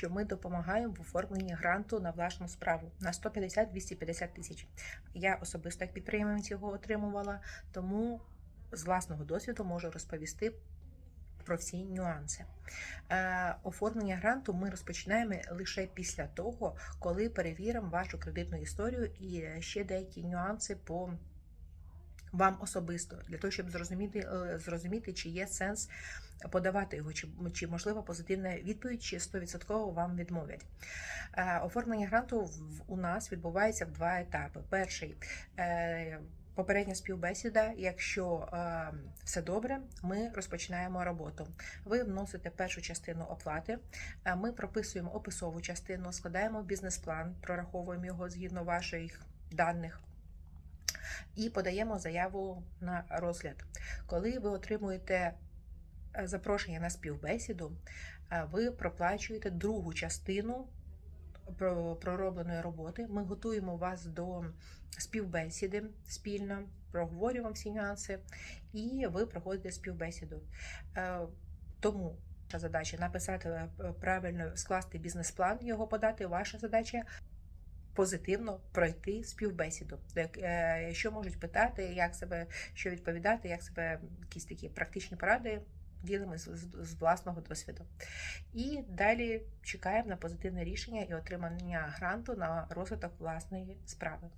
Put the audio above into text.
що ми допомагаємо в оформленні гранту на власну справу на 150-250 тисяч. Я особисто як підприємець його отримувала, тому з власного досвіду можу розповісти про всі нюанси. Е, оформлення гранту ми розпочинаємо лише після того, коли перевіримо вашу кредитну історію і ще деякі нюанси по вам особисто, для того, щоб зрозуміти, е, зрозуміти, чи є сенс подавати його, чи, чи можлива позитивна відповідь, чи 100% вам відмовлять. Е, Оформлення гранту в- у нас відбувається в два етапи. Перший е, попередня співбесіда. Якщо е, все добре, ми розпочинаємо роботу. Ви вносите першу частину оплати. е, Ми прописуємо описову частину, складаємо бізнес-план, прораховуємо його згідно ваших даних. І подаємо заяву на розгляд. Коли ви отримуєте е, запрошення на співбесіду, е, ви проплачуєте другу частину про- проробленої роботи. Ми готуємо вас до співбесіди спільно, проговорюємо всі нюанси, і ви проходите співбесіду. Е, Тому задача написати правильно, скласти бізнес-план, його подати. Ваша задача позитивно пройти співбесіду. Е, Що можуть питати, як себе що відповідати, як себе якісь такі практичні поради ділимо з, з, з власного досвіду. І далі чекаємо на позитивне рішення і отримання гранту на розвиток власної справи.